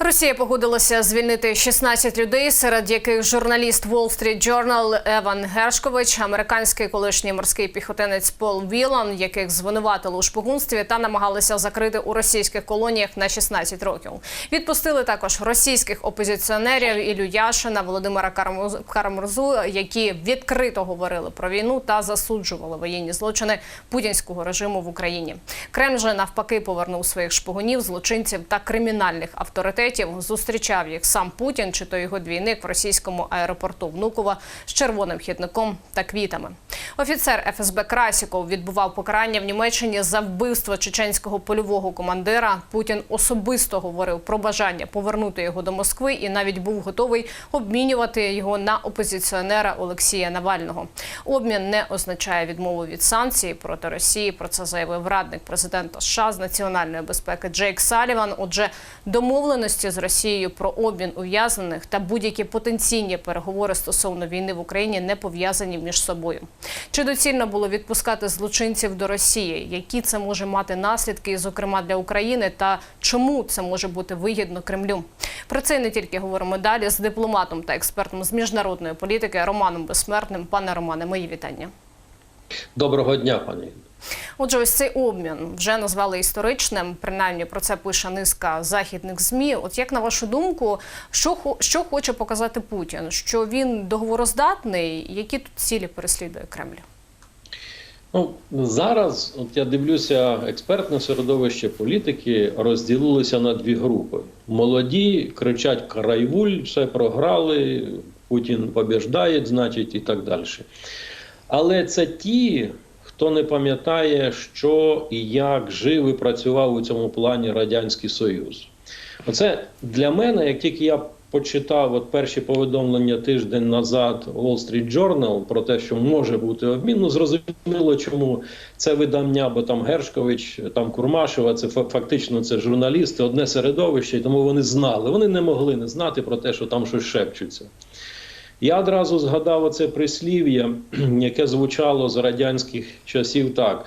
Росія погодилася звільнити 16 людей, серед яких журналіст Wall Street Journal Еван Гершкович, американський колишній морський піхотинець Пол Вілан, яких звинуватили у шпигунстві та намагалися закрити у російських колоніях на 16 років. Відпустили також російських опозиціонерів Ілю Яшина, Володимира Карамурзу, які відкрито говорили про війну та засуджували воєнні злочини путінського режиму в Україні. Кремль же навпаки повернув своїх шпигунів, злочинців та кримінальних авторитетів. Зустрічав їх сам Путін чи то його двійник в російському аеропорту Внукова з червоним хідником та квітами. Офіцер ФСБ Красіков відбував покарання в Німеччині за вбивство чеченського польового командира. Путін особисто говорив про бажання повернути його до Москви і навіть був готовий обмінювати його на опозиціонера Олексія Навального. Обмін не означає відмову від санкцій проти Росії. Про це заявив радник президента США з національної безпеки Джейк Саліван. Отже, домовленості з Росією про обмін ув'язнених та будь-які потенційні переговори стосовно війни в Україні не пов'язані між собою. Чи доцільно було відпускати злочинців до Росії? Які це може мати наслідки, зокрема для України, та чому це може бути вигідно Кремлю? Про це не тільки говоримо далі з дипломатом та експертом з міжнародної політики Романом Безсмертним. Пане Романе, мої вітання. Доброго дня, пані. Отже, ось цей обмін вже назвали історичним. Принаймні про це пише низка західних змі. От як на вашу думку, що що хоче показати Путін? Що він договороздатний? Які тут цілі переслідує Кремль? Ну зараз, от я дивлюся, експертне середовище політики розділилося на дві групи. Молоді кричать Карайвуль, все програли, Путін побіждає, значить, і так далі. Але це ті, хто не пам'ятає, що і як жив і працював у цьому плані Радянський Союз. Оце для мене, як тільки я почитав от перші повідомлення тиждень назад Wall Street Journal про те, що може бути обмін, ну зрозуміло, чому це видання, бо там Гершкович, там Курмашева, це фа- фактично це журналісти, одне середовище, і тому вони знали. Вони не могли не знати про те, що там щось шепчуться. Я одразу згадав оце прислів'я, яке звучало з радянських часів так: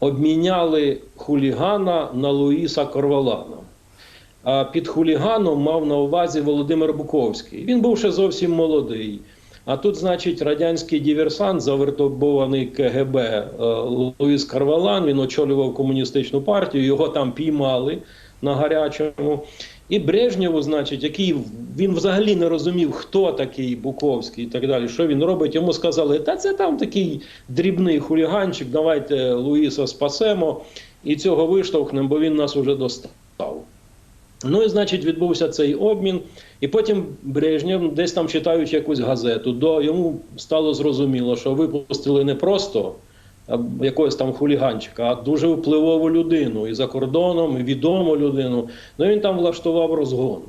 обміняли хулігана на Луїса Корвалана. А під хуліганом мав на увазі Володимир Буковський. Він був ще зовсім молодий. А тут, значить, радянський диверсант, завертобований КГБ е, Луїс Карвалан, він очолював комуністичну партію, його там піймали на гарячому. І Брежнєву, значить, який він взагалі не розумів, хто такий Буковський і так далі, що він робить, йому сказали, та це там такий дрібний хуліганчик, давайте Луїса спасемо і цього виштовхнемо, бо він нас уже достав. Ну і значить відбувся цей обмін, і потім Брежнєв, десь там читаючи якусь газету, до йому стало зрозуміло, що випустили не просто якогось там хуліганчика, а дуже впливову людину і за кордоном, і відому людину. Ну він там влаштував розгон.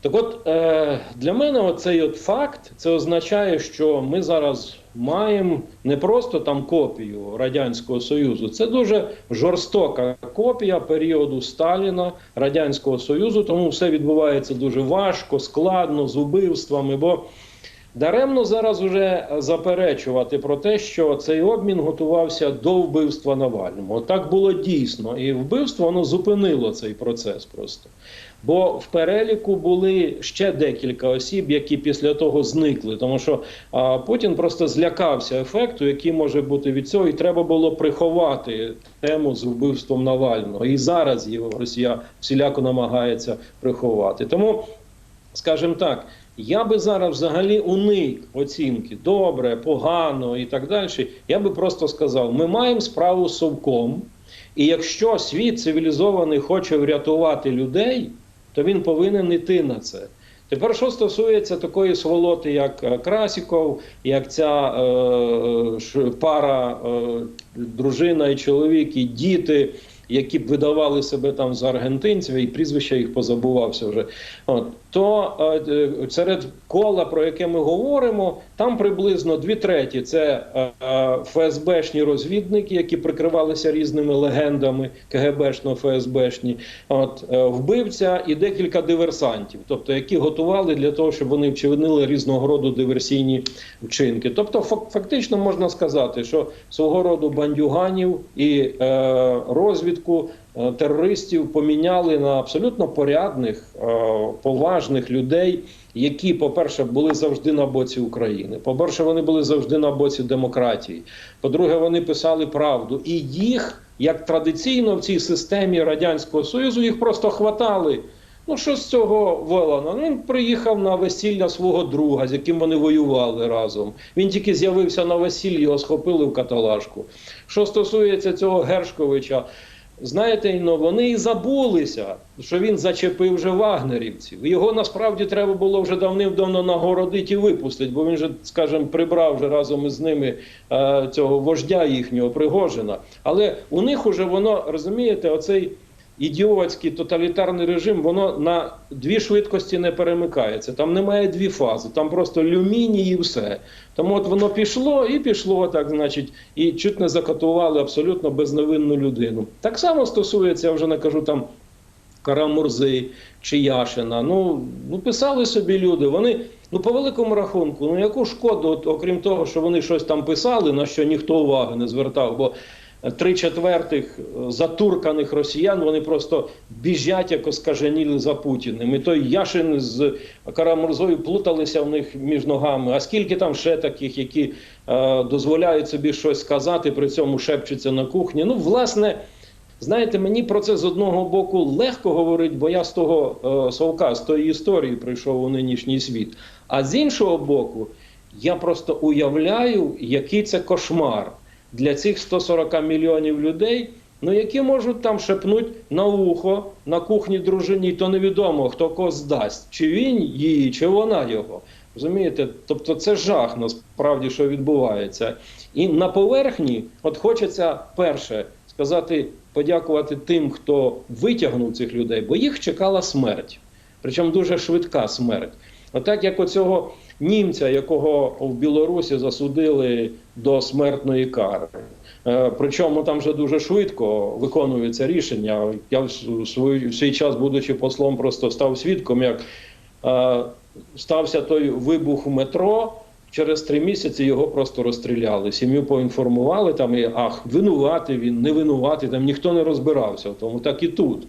Так от е, для мене оцей от факт це означає, що ми зараз маємо не просто там копію Радянського Союзу, це дуже жорстока копія періоду Сталіна Радянського Союзу, тому все відбувається дуже важко, складно, з убивствами. бо Даремно зараз уже заперечувати про те, що цей обмін готувався до вбивства Навального. Так було дійсно, і вбивство воно зупинило цей процес просто. Бо в переліку були ще декілька осіб, які після того зникли, тому що а, Путін просто злякався ефекту, який може бути від цього, і треба було приховати тему з вбивством Навального. І зараз його Росія всіляко намагається приховати. Тому, скажімо так. Я би зараз взагалі уник оцінки добре, погано і так далі. Я би просто сказав: ми маємо справу з совком, і якщо світ цивілізований хоче врятувати людей, то він повинен йти на це. Тепер, що стосується такої сволоти, як е, Красіков, як ця е, пара е, дружина і чоловік, і діти, які б видавали себе там за аргентинців, і прізвища їх позабувався вже. От, то е, е, серед кола, про яке ми говоримо, там приблизно дві треті це е, е, ФСБшні розвідники, які прикривалися різними легендами КГБшно ФСБшні, от е, вбивця і декілька диверсантів, тобто які готували для того, щоб вони вчинили різного роду диверсійні вчинки. Тобто, фактично можна сказати, що свого роду бандюганів і е, розвідку. Розвідку е, терористів поміняли на абсолютно порядних, е, поважних людей, які, по-перше, були завжди на боці України. По-перше, вони були завжди на боці демократії. По-друге, вони писали правду. І їх, як традиційно в цій системі Радянського Союзу, їх просто хватали. Ну, що з цього Волана? Ну, Він приїхав на весілля свого друга, з яким вони воювали разом. Він тільки з'явився на весіллі, його схопили в каталажку. Що стосується цього Гершковича, знаєте, ну, вони і забулися, що він зачепив вже вагнерівців. Його насправді треба було вже давним-давно нагородити і випустити, бо він же, скажімо, прибрав вже разом із ними е, цього вождя їхнього Пригожина. Але у них уже воно, розумієте, оцей ідіотський тоталітарний режим, воно на дві швидкості не перемикається. Там немає дві фази, там просто люміній і все. Тому от воно пішло і пішло, так значить, і чуть не закатували абсолютно безневинну людину. Так само стосується, я вже не кажу там. Карамурзи чи Яшина. Ну, ну писали собі люди. Вони, ну по великому рахунку, ну яку шкоду, от, окрім того, що вони щось там писали, на що ніхто уваги не звертав, бо три четвертих е, затурканих росіян вони просто біжать як оскаженіли за Путіним. І той Яшин з Карамурзою плуталися в них між ногами. А скільки там ще таких, які е, дозволяють собі щось сказати, при цьому шепчуться на кухні. Ну, власне. Знаєте, мені про це з одного боку легко говорить, бо я з того е, совка, з тої історії прийшов у нинішній світ. А з іншого боку, я просто уявляю, який це кошмар для цих 140 мільйонів людей, ну які можуть там шепнуть на ухо на кухні дружині, то невідомо хто кого здасть, чи він її, чи вона його. Розумієте? Тобто це жах насправді, що відбувається. І на поверхні, от хочеться перше сказати, подякувати тим, хто витягнув цих людей, бо їх чекала смерть. Причому дуже швидка смерть. Отак, як оцього німця, якого в Білорусі засудили до смертної кари. Е, Причому там вже дуже швидко виконується рішення. Я в свій, в свій час, будучи послом, просто став свідком, як е, стався той вибух у метро. Через три місяці його просто розстріляли. Сім'ю поінформували там і ах, винуватий він, не винуватий, там ніхто не розбирався. Тому так і тут.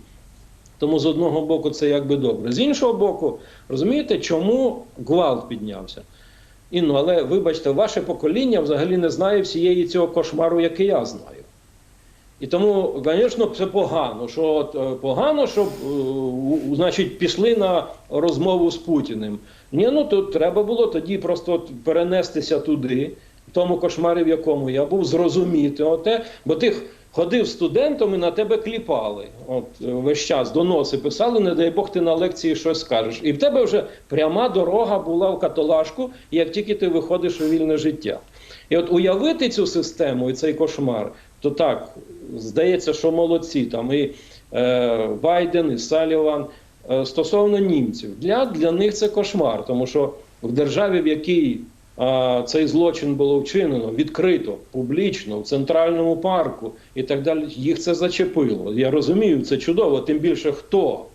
Тому з одного боку це якби добре. З іншого боку, розумієте, чому гвалт піднявся? Інно, але вибачте, ваше покоління взагалі не знає всієї цього кошмару, який я знаю. І тому, звісно, це погано. Що е, погано, щоб е, значить, пішли на розмову з Путіним. Ні, ну то треба було тоді просто перенестися туди, в тому кошмарі, в якому я був, зрозуміти оте, бо ти ходив студентом і на тебе кліпали. От е, весь час доноси писали, не дай Бог, ти на лекції щось скажеш. І в тебе вже пряма дорога була в каталажку, як тільки ти виходиш у вільне життя. І от уявити цю систему і цей кошмар, то так, здається, що молодці там і е, Байден, і Саліван. Е, Стосовно німців, для, для них це кошмар, тому що в державі, в якій цей злочин було вчинено відкрито, публічно, в центральному парку і так далі, їх це зачепило. Я розумію, це чудово, тим більше хто.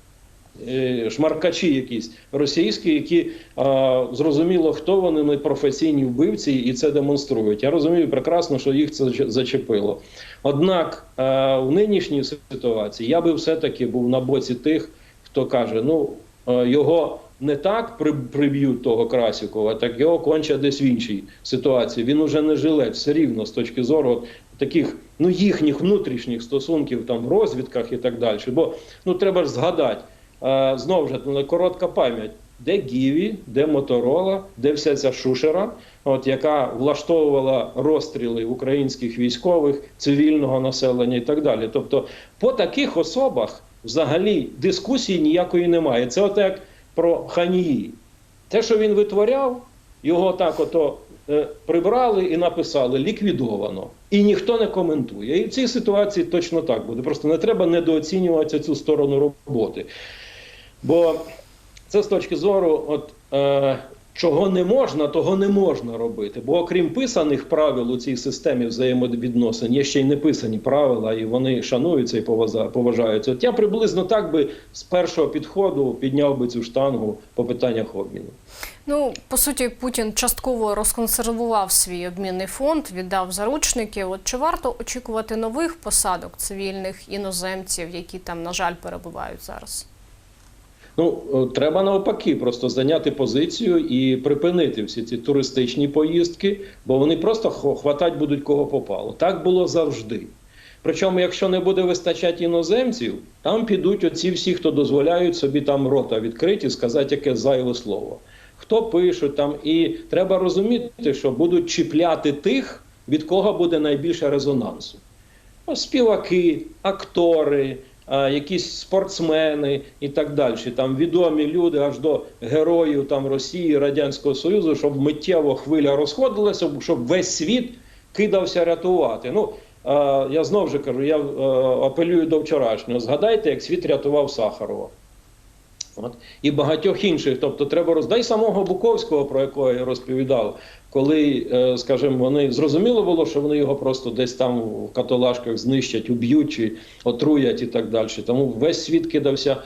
Е, Шмаркачі якісь російські, які а, зрозуміло, хто вони не професійні вбивці, і це демонструють. Я розумію прекрасно, що їх це зачепило. Однак а, в нинішній ситуації я би все-таки був на боці тих, хто каже: ну е, його не так при- приб'ють того Красікова, так його кончать десь в іншій ситуації. Він уже не жилець, все рівно з точки зору от таких ну їхніх внутрішніх стосунків там в розвідках і так далі. Бо ну треба ж згадати. Е, Знову ж ну, коротка пам'ять. Де Гіві, де Моторола, де вся ця шушера, от яка влаштовувала розстріли українських військових, цивільного населення і так далі. Тобто, по таких особах взагалі дискусії ніякої немає. Це от як про Ханії. Те, що він витворяв, його так ото е, прибрали і написали ліквідовано. І ніхто не коментує. І в цій ситуації точно так буде. Просто не треба недооцінювати цю сторону роботи. Бо це з точки зору от, е, чого не можна, того не можна робити. Бо окрім писаних правил у цій системі взаємовідносин, є ще й неписані правила, і вони шануються і поважаються. От я приблизно так би з першого підходу підняв би цю штангу по питаннях обміну. Ну, по суті, Путін частково розконсервував свій обмінний фонд, віддав заручників. От чи варто очікувати нових посадок цивільних іноземців, які там, на жаль, перебувають зараз? Ну, е, треба навпаки, просто зайняти позицію і припинити всі ці туристичні поїздки, бо вони просто хватать будуть кого попало. Так було завжди. Причому, якщо не буде вистачати іноземців, там підуть оці всі, хто дозволяють собі там рота відкриті, сказати яке зайве слово. Хто пишуть там, і треба розуміти, що будуть чіпляти тих, від кого буде найбільше резонансу. Співаки, актори, якісь спортсмени і так далі. Там відомі люди аж до героїв там Росії, Радянського Союзу, щоб миттєво хвиля розходилася, щоб весь світ кидався рятувати. Ну я знову ж кажу, я е, апелюю до вчорашнього. Згадайте, як світ рятував Сахарова. От. І багатьох інших. Тобто треба роздай самого Буковського, про якого я розповідав, коли, е, скажімо, вони зрозуміло було, що вони його просто десь там в каталажках знищать, уб'ють чи отруять і так далі. Тому весь світ кидався е,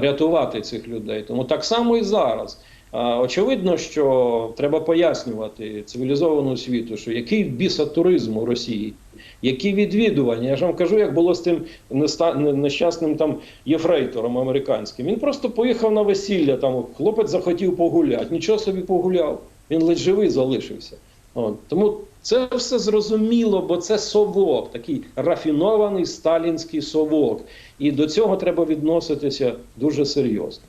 рятувати цих людей. Тому так само і зараз. А, Очевидно, що треба пояснювати цивілізованому світу, що який біса туризм у Росії, які відвідування. Я ж вам кажу, як було з тим нещасним там єфрейтором американським. Він просто поїхав на весілля, там хлопець захотів погуляти. Нічого собі погуляв. Він ледь живий залишився. От. Тому це все зрозуміло, бо це совок, такий рафінований сталінський совок. І до цього треба відноситися дуже серйозно.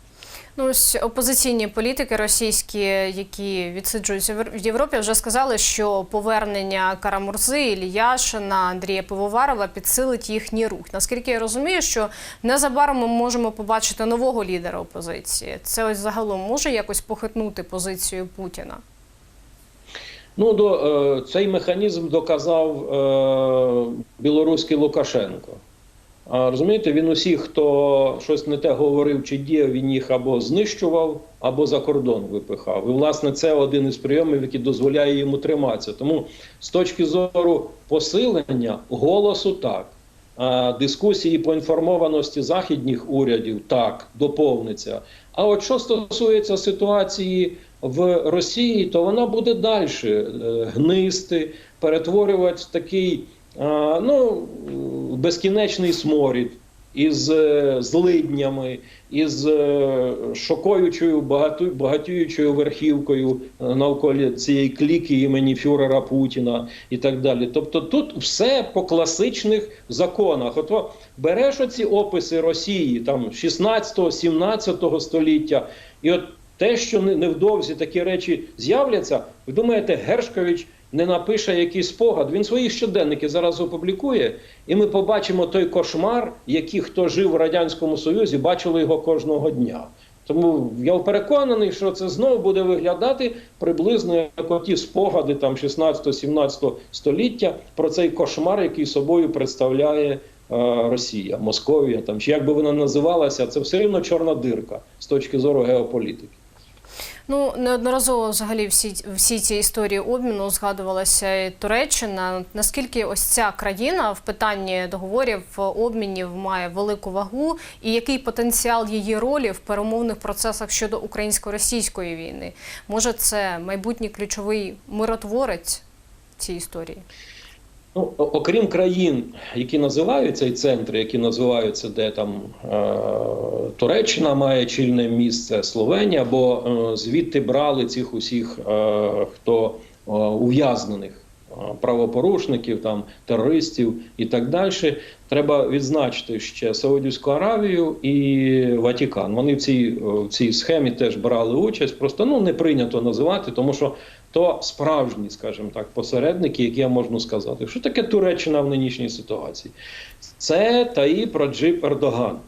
Ну, ось опозиційні політики російські, які відсиджуються в Європі, вже сказали, що повернення Карамурзи, Ільяшина, Андрія Пивоварова підсилить їхній рух. Наскільки я розумію, що незабаром ми можемо побачити нового лідера опозиції. Це ось загалом може якось похитнути позицію Путіна. Ну, до, е, цей механізм доказав е, білоруський Лукашенко. Розумієте, він усіх, хто щось не те говорив чи діяв, він їх або знищував, або за кордон випихав. І, власне, це один із прийомів, який дозволяє йому триматися. Тому з точки зору посилення голосу так. Дискусії по інформованості західніх урядів так доповниться. А от що стосується ситуації в Росії, то вона буде далі гнисти, перетворювати такий ну, безкінечний сморід із е, злиднями, із е, шокуючою багатюючою верхівкою е, навколо цієї кліки імені фюрера Путіна і так далі. Тобто тут все по класичних законах. Ото береш оці описи Росії там 16-17 століття, і от те, що невдовзі такі речі з'являться, ви думаєте, Гершкович не напише якийсь спогад, він свої щоденники зараз опублікує, і ми побачимо той кошмар, який хто жив в Радянському Союзі, бачили його кожного дня. Тому я переконаний, що це знову буде виглядати приблизно як оті спогади там 16-17 століття про цей кошмар, який собою представляє е, Росія, Московія, там чи як би вона називалася, це все рівно чорна дирка з точки зору геополітики. Ну неодноразово взагалі всі всі ці історії обміну згадувалася і Туреччина. Наскільки ось ця країна в питанні договорів обмінів має велику вагу, і який потенціал її ролі в перемовних процесах щодо українсько-російської війни? Може, це майбутній ключовий миротворець цій історії? Ну, окрім країн, які називають цей центр, які називаються, де там е, Туреччина має чільне місце, Словенія, бо е, звідти брали цих усіх, е, хто ув'язнених правопорушників, там терористів і так далі. Треба відзначити ще Саудівську Аравію і Ватикан. Вони в цій, в цій схемі теж брали участь. Просто ну не прийнято називати, тому що то справжні, скажімо так, посередники, які я можу сказати. Що таке Туреччина в нинішній ситуації? Це Таїп Раджип Ердоган.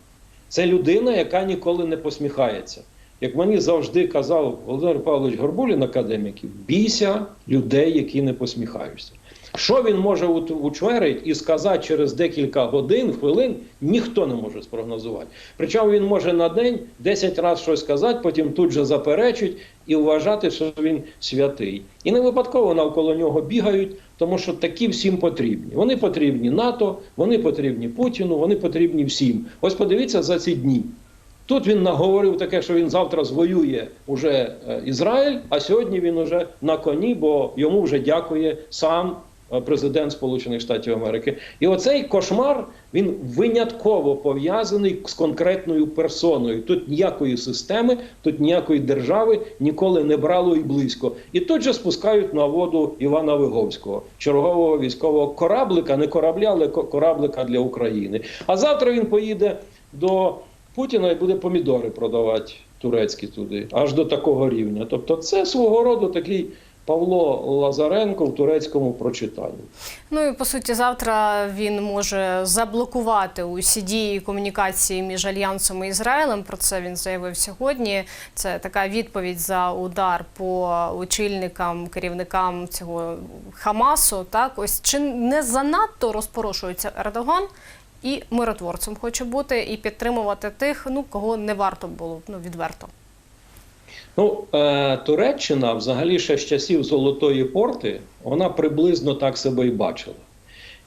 Це людина, яка ніколи не посміхається. Як мені завжди казав Володимир Павлович Горбулін, академік, бійся людей, які не посміхаються. Що він може учверить і сказати через декілька годин, хвилин, ніхто не може спрогнозувати. Причому він може на день 10 разів щось сказати, потім тут же заперечить і вважати, що він святий. І не випадково навколо нього бігають, тому що такі всім потрібні. Вони потрібні НАТО, вони потрібні Путіну, вони потрібні всім. Ось подивіться за ці дні. Тут він наговорив таке, що він завтра звоює уже е, Ізраїль, а сьогодні він уже на коні, бо йому вже дякує сам президент Сполучених Штатів Америки. І оцей кошмар він винятково пов'язаний з конкретною персоною. Тут ніякої системи, тут ніякої держави ніколи не брало і близько. І тут же спускають на воду Івана Виговського, чергового військового кораблика, не корабля, але кораблика для України. А завтра він поїде до Путіна і буде помідори продавати турецькі туди, аж до такого рівня. Тобто, це свого роду такий Павло Лазаренко в турецькому прочитанні. Ну і по суті, завтра він може заблокувати усі дії комунікації між альянсом і Ізраїлем. Про це він заявив сьогодні. Це така відповідь за удар по очільникам, керівникам цього Хамасу. Так, ось чи не занадто розпорошується Ердоган і миротворцем хоче бути і підтримувати тих, ну кого не варто було ну відверто. Ну, е, Туреччина, взагалі, ще з часів Золотої порти, вона приблизно так себе і бачила.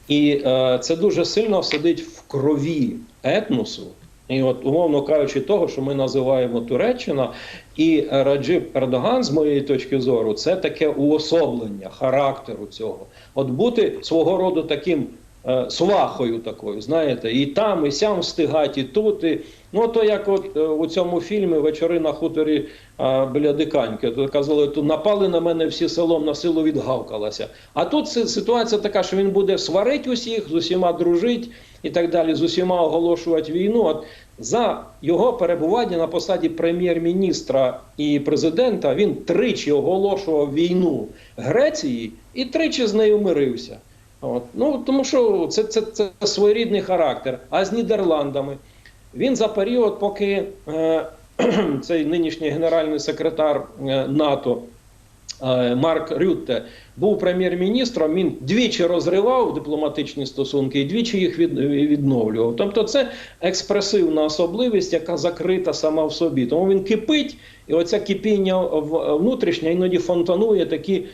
І е, це дуже сильно сидить в крові етносу. І от, умовно кажучи, того, що ми називаємо Туреччина, і Раджип Ердоган, з моєї точки зору, це таке уособлення характеру цього. От бути свого роду таким е, свахою такою, знаєте, і там, і сям встигати, і тут. І, ну, то як от е, у цьому фільмі Вечори на хуторі е, біля Диканьки, то казали, то напали на мене всі селом, на силу відгавкалася. А тут ситуація така, що він буде сварити усіх, з усіма дружить і так далі, з усіма оголошувати війну. От за його перебування на посаді прем'єр-міністра і президента він тричі оголошував війну Греції і тричі з нею мирився. От. Ну, тому що це, це, це своєрідний характер. А з Нідерландами він за період, поки е, цей нинішній генеральний секретар е, НАТО е, Марк Рютте був прем'єр-міністром, він двічі розривав дипломатичні стосунки і двічі їх від, відновлював. Тобто, це експресивна особливість, яка закрита сама в собі. Тому він кипить, і оця кипіння внутрішнє іноді фонтанує такі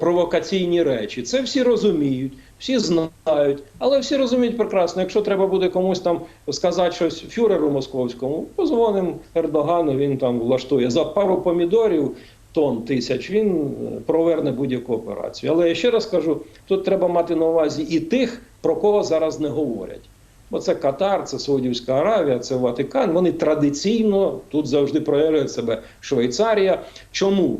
провокаційні речі. Це всі розуміють, всі знають, але всі розуміють прекрасно. Якщо треба буде комусь там сказати щось фюреру московському, позвонимо Ердогану, він там влаштує за пару помідорів. Тонн тисяч він е, проверне будь-яку операцію. Але я ще раз кажу: тут треба мати на увазі і тих, про кого зараз не говорять. Бо це Катар, це Саудівська Аравія, це Ватикан. Вони традиційно тут завжди проявляють себе Швейцарія. Чому?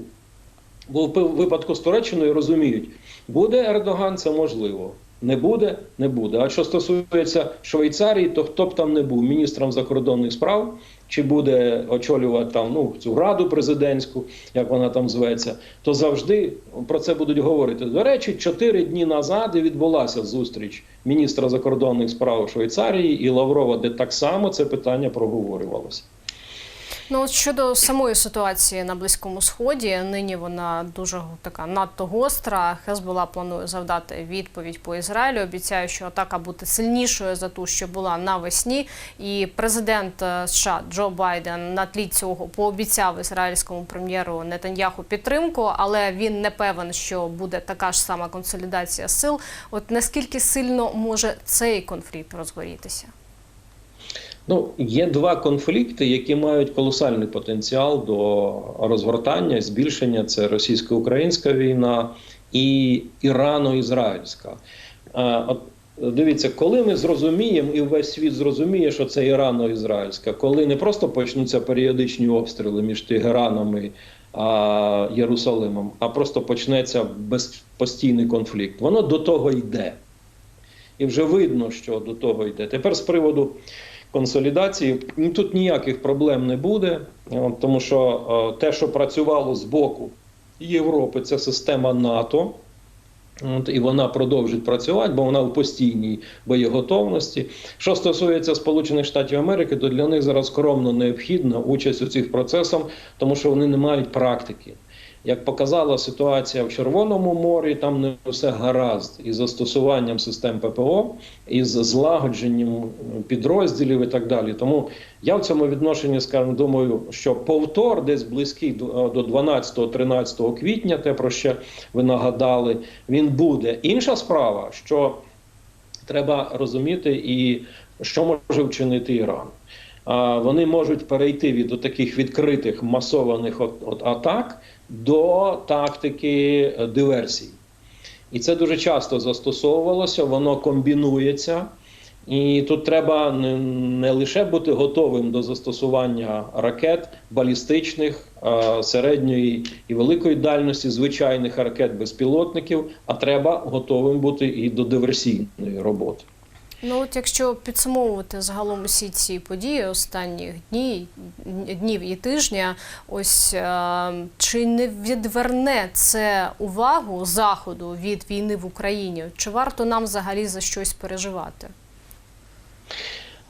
Бо в випадку з Туреччиною розуміють, буде Ердоган, це можливо. Не буде, не буде. А що стосується Швейцарії, то хто б там не був міністром закордонних справ, чи буде очолювати там ну цю раду президентську, як вона там зветься, то завжди про це будуть говорити. До речі, чотири дні назад відбулася зустріч міністра закордонних справ Швейцарії і Лаврова, де так само це питання проговорювалося. Ну щодо самої ситуації на близькому сході, нині вона дуже така надто гостра. Хезбола планує завдати відповідь по Ізраїлю. Обіцяє, що атака буде сильнішою за ту, що була навесні. І президент е, США Джо Байден на тлі цього пообіцяв ізраїльському прем'єру Нетаньяху підтримку, але він не певен, що буде така ж сама консолідація сил. От наскільки сильно може цей конфлікт розгорітися? Ну, є два конфлікти, які мають колосальний потенціал до розгортання, збільшення. Це російсько-українська війна і ірано-ізраїльська. От дивіться, коли ми зрозуміємо, і весь світ зрозуміє, що це ірано-ізраїльська, коли не просто почнуться періодичні обстріли між Тегераном і а, Єрусалимом, а просто почнеться безпостійний конфлікт. Воно до того йде. І вже видно, що до того йде. Тепер з приводу консолідації ну, тут ніяких проблем не буде, тому що е, те, що працювало з боку Європи, це система НАТО. От, і вона продовжить працювати, бо вона в постійній боєготовності. Що стосується Сполучених Штатів Америки, то для них зараз скромно необхідна участь у цих процесах, тому що вони не мають практики. Як показала ситуація в Червоному морі, там не все гаразд із застосуванням систем ППО, із злагодженням підрозділів і так далі. Тому я в цьому відношенні, скажімо, думаю, що повтор десь близький до до 12-13 квітня, те про що ви нагадали, він буде. Інша справа, що треба розуміти, і що може вчинити Іран. Вони можуть перейти від таких відкритих масованих атак до тактики е, диверсій. І це дуже часто застосовувалося, воно комбінується. І тут треба не, не лише бути готовим до застосування ракет балістичних е, середньої і великої дальності, звичайних ракет безпілотників, а треба готовим бути і до диверсійної роботи. Ну, от якщо підсумовувати загалом усі ці події останніх днів, днів і тижня, ось е, чи не відверне це увагу заходу від війни в Україні? Чи варто нам взагалі за щось переживати?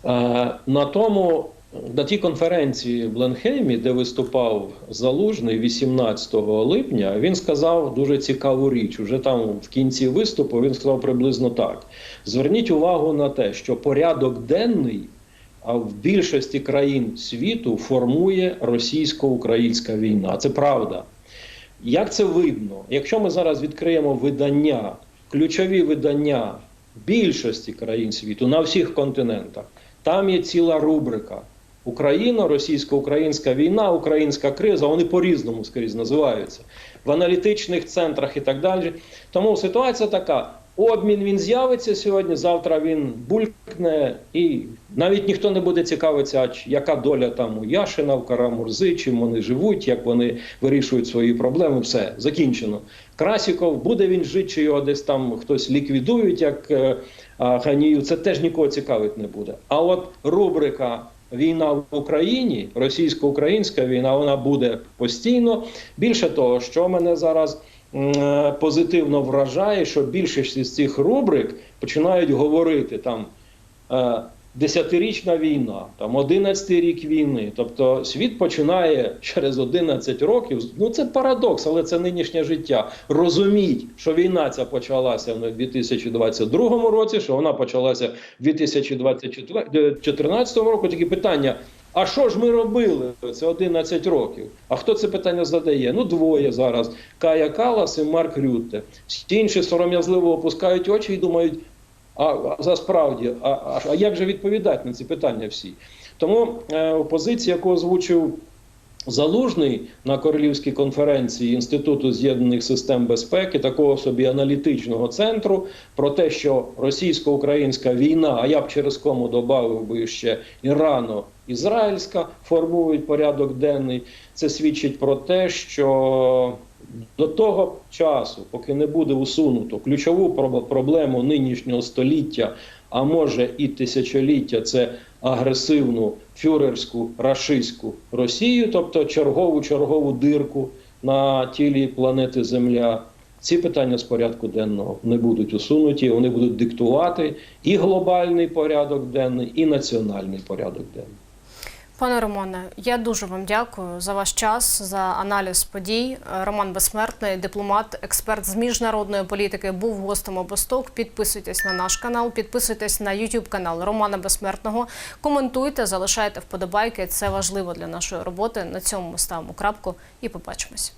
Е, На тому на тій конференції в Бленхеймі, де виступав Залужний 18 липня, він сказав дуже цікаву річ. Уже там в кінці виступу він сказав приблизно так: зверніть увагу на те, що порядок денний а в більшості країн світу формує російсько-українська війна. Це правда. Як це видно? Якщо ми зараз відкриємо видання, ключові видання більшості країн світу на всіх континентах, там є ціла рубрика. Україна, російсько-українська війна, українська криза, вони по-різному скрізь називаються в аналітичних центрах і так далі. Тому ситуація така: обмін він з'явиться сьогодні, завтра він булькне, і навіть ніхто не буде цікавитися, яка доля там у Яшина, в Карамурзи, чим вони живуть, як вони вирішують свої проблеми. Все закінчено. Красіков буде він жити, чи його десь там хтось ліквідують, як е, Ганію. Це теж нікого цікавить не буде. А от рубрика. Війна в Україні, російсько-українська війна, вона буде постійно. Більше того, що мене зараз е, позитивно вражає, що більшість із цих рубрик починають говорити там е, десятирічна війна, там одинадцятий рік війни. Тобто світ починає через 11 років. Ну це парадокс, але це нинішнє життя. Розуміть, що війна ця почалася в 2022 році, що вона почалася в 2014 році. Такі питання. А що ж ми робили? Це 11 років. А хто це питання задає? Ну, двоє зараз: Кая Калас і Марк Рютте. Всі інші сором'язливо опускають очі і думають, а, а засправді, а, а, як же відповідати на ці питання всі? Тому е, позиція, яку озвучив Залужний на Королівській конференції Інституту з'єднаних систем безпеки, такого собі аналітичного центру, про те, що російсько-українська війна, а я б через кому додав би ще Ірано-Ізраїльська, формують порядок денний. Це свідчить про те, що до того часу, поки не буде усунуто ключову проб- проблему нинішнього століття, а може і тисячоліття, це агресивну фюрерську рашистську Росію, тобто чергову чергову дирку на тілі планети Земля. Ці питання з порядку денного не будуть усунуті, вони будуть диктувати і глобальний порядок денний, і національний порядок денний. Пане Романе, я дуже вам дякую за ваш час, за аналіз подій. Роман Безсмертний, дипломат, експерт з міжнародної політики, був гостем обосток. Підписуйтесь на наш канал, підписуйтесь на YouTube канал Романа Безсмертного. Коментуйте, залишайте вподобайки. Це важливо для нашої роботи. На цьому ми ставимо крапку і побачимось.